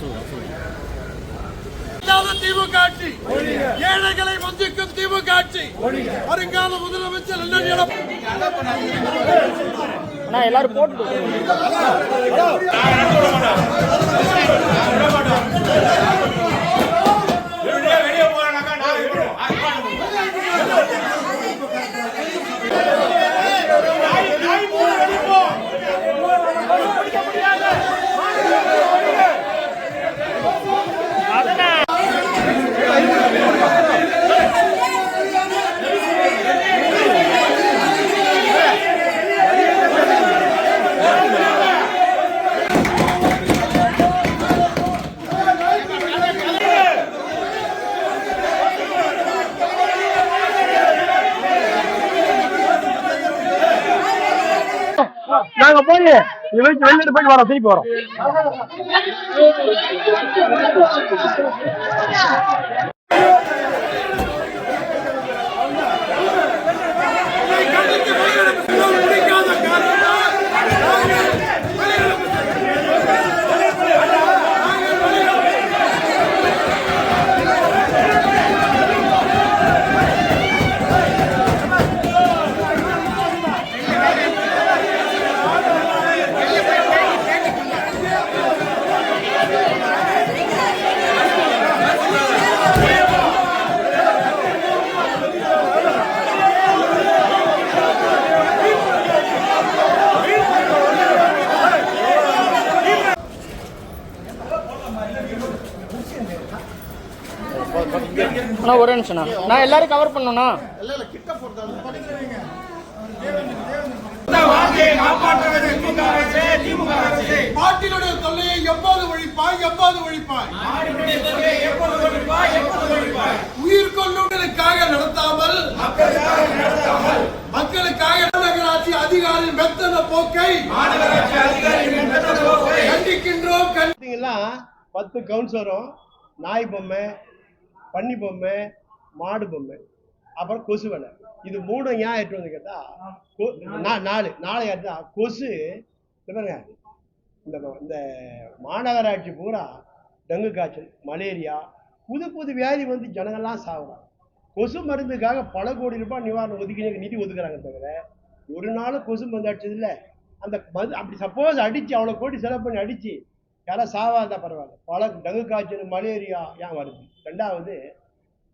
そうだそうだ。திமுக ஆட்சி. ஏழைகளை வஞ்சிக்கும் திமுக ஆட்சி. வருங்கால முதலமைச்சர் அண்ணா எல்லாரும் போட்டு நாங்க போய் வெளியிட்டு வெளியிட்டு போயிட்டு வரோம் திருப்பி வரோம். அண்ணா ஒரே நிமிஷம்ண்ணா நான். எல்லாரும் கவர் பண்ணணும்ண்ணா பாட்டினுடைய தொல்லையை எப்போது ஒழிப்பாய் எப்போது ஒழிப்பாய்? உயிர் கொள்ளுதலுக்காக நடத்தாமல் மக்களுக்காக நகராட்சி அதிகாரியின் மெத்தன போக்கை கண்டிக்கின்றோம் கண்டி- பார்த்தீங்கன்னா பத்து கவுன்சிலரும் நாய் பொம்மை பன்னி பொம்மை மாடு பொம்மை அப்புறம் கொசு வலை. இது மூணு ஏன் எட்டு வந்து கேட்டா நாலு நாலு எடுத்தா கொசு பாருங்க. இந்த இந்த மாநகராட்சி பூரா டெங்கு காய்ச்சல் மலேரியா புது புது வியாதி வந்து ஜனங்கள்லாம் சாகுறாங்க கொசு மருந்துக்காக பல கோடி ரூபாய் நிவாரணம் ஒதுக்கி நிதி ஒதுக்குறாங்க தவிர ஒரு நாள் கொசு மருந்து அடிச்சது இல்லை அந்த மருந்து அப்படி சப்போஸ் அடித்து அவ்வளோ கோடி செலவு பண்ணி அடித்து அடிச்சு சாவா இருந்தால் பரவாயில்ல. பல டங்கு காய்ச்சல் மலேரியா ஏன் வருது? ரெண்டாவது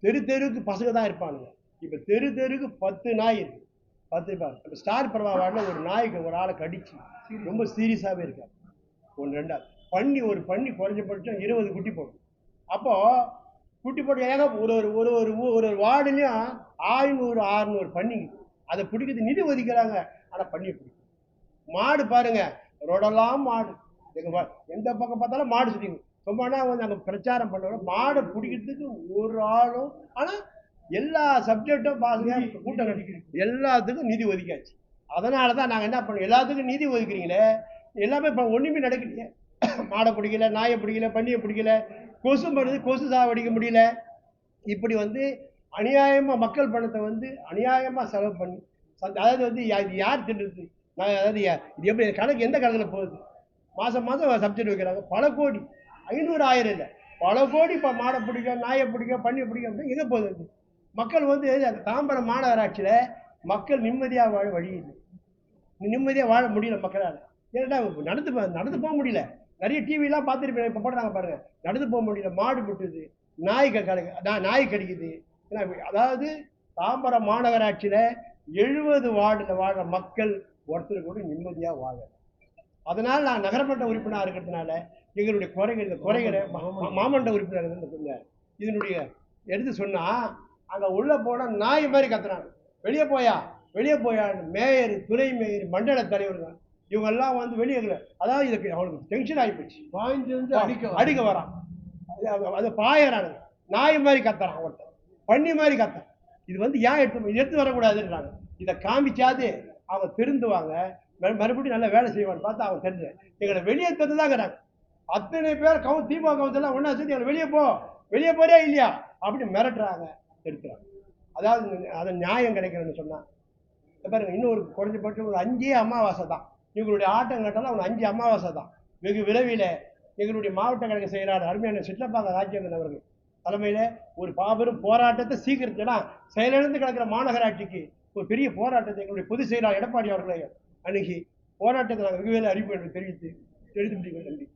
தெரு தெருவுக்கு பசங்க தான் இருப்பானுங்க. இப்போ தெரு தெருக்கு பத்து நாய் இருக்கு. பத்து பேர் இப்போ ஸ்டார் பரவாயில்ல ஒரு நாய்க்கு ஒரு ஆளை கடிச்சு ரொம்ப சீரியஸாகவே இருக்காரு. ஒன்று ரெண்டாவது பன்னி ஒரு பன்னி குறைஞ்சபட்சம் இருபது குட்டி போடும். அப்போ குட்டி போட்டு ஏங்க ஒரு ஒரு ஒரு ஒரு ஒரு ஒரு வார்டுலையும் ஆறுநூறு ஆறுநூறு பண்ணி அதை பிடிக்கிறது நிதி ஒதுக்கிறாங்க. ஆனால் பண்ணி பிடிக்கும் மாடு பாருங்க ரோடெல்லாம் மாடு. எங்க பா- எந்த பக்கம் பார்த்தாலும் மாடு சுத்திங்க சும்மானா வந்து அங்கே பிரச்சாரம் பண்ணுறோம் மாடை பிடிக்கிறதுக்கு ஒரு ஆளும் ஆனால் எல்லா சப்ஜெக்டும் பாருங்க கூட்டம். எல்லாத்துக்கும் நிதி ஒதுக்கியாச்சு. அதனால தான் நாங்கள் என்ன பண்ணோம்? எல்லாத்துக்கும் நிதி ஒதுக்குறீங்களே? எல்லாமே இப்போ ஒன்றுமே நடக்கலையே. மாடை பிடிக்கல நாயை பிடிக்கல பன்னியை பிடிக்கல கொசு மருந்து கொசு சாவடிக்க முடியல. இப்படி வந்து அநியாயமாக மக்கள் பணத்தை வந்து அநியாயமாக செலவு பண்ணி அதாவது வந்து யார் தின்றது நான் அதாவது இது எப்படி கணக்கு எந்த கணக்கில் போகுது? மாதம் மாதம் சப்ஜெக்ட் வைக்கிறாங்க. பல கோடி. ஐநூறு ஆயிரம் இல்லை. பல கோடி இப்போ மாடை பிடிக்க நாயை பிடிக்க பண்ணி பிடிக்க அப்படின்னா எங்கே போகுது. மக்கள் வந்து அந்த தாம்பரம் மாநகராட்சியில் மக்கள் நிம்மதியாக வாழ வழி இல்லை. நிம்மதியாக வாழ முடியல மக்களால். ஏன்னா நடந்து நடந்து போக முடியல. நிறைய டிவிலாம் பார்த்துருப்பேன் இப்போ போடுறாங்க பாருங்க. நடந்து போக முடியல. மாடு விட்டுது நாய் க- நாய் கடிக்குது. ஏன்னா, அதாவது தாம்பரம் மாநகராட்சியில் எழுபது வார்டில் வாழ்கிற மக்கள் ஒருத்தர் கூட நிம்மதியாக வாழ அதனால் நான் நகரமன்ற உறுப்பினராக இருக்கிறதுனால எங்களுடைய குறைகள் இந்த குறைகளை மா- மா- மாமன்ற உறுப்பினர் சொன்னார் இதனுடைய எடுத்து சொன்னா அங்க உள்ள போனா நாய் மாதிரி கத்துறாங்க. வெளியே போயா? வெளியே போயா மேயர் துணை மேயர் மண்டல தலைவர்கள் இவங்க எல்லாம் வந்து வெளியே அதாவது இதுக்கு அவனுக்கு டென்ஷன் ஆகி போச்சு. பாய்ஞ்சு வந்து அடிக்க அடிக்க வரான். அது- பாயறானுங்க. நாய் மாதிரி கத்துறான் ஒருத்தன் பண்ணி மாதிரி கத்துறான். இது வந்து ஏன் எடுத்து எடுத்து வரக்கூடாதுன்றாங்க. இதை காமிச்சாது அவங்க திருந்துவாங்க. மறு- மறுபடியும் நல்லா வேலை செய்வான்னு பார்த்து அவன் தெரிஞ்சு. எங்களை வெளியே தந்துதாங்கிறாங்க அத்தனை பேர் கவு திமுக கவுன்சிலாம் ஒன்றா சேர்த்து எங்களை வெளியே போ. வெளியே போறியா இல்லையா? அப்படி மிரட்டுறாங்க எடுத்துறாங்க அதாவது அதை நியாயம் கிடைக்கிறேன்னு சொன்னான் பாருங்க இன்னும் ஒரு குறைஞ்சபட்சம் ஒரு அஞ்சே அமாவாசை தான். இவங்களுடைய ஆட்டம் கட்டலாம் ஒரு அஞ்சு அமாவாசை தான். வெகு விரைவில் எங்களுடைய மாவட்ட கழக செயலாளர் அருமையான சிட்லப்பாங்க ராஜேந்திரன் அவர்கள் தலைமையில் ஒரு பாபெரும் போராட்டத்தை சீக்கிரத்தெல்லாம் செயலிழந்து கிடக்கிற மாநகராட்சிக்கு ஒரு பெரிய போராட்டத்தை எங்களுடைய பொதுச் செயலாளர் எடப்பாடி அவர்களை அணுகி போராட்டத்தை நாங்கள் வெகு அறிவிப்பு என்று தெரிவித்து எழுதி முடிக்கிறேன் நன்றி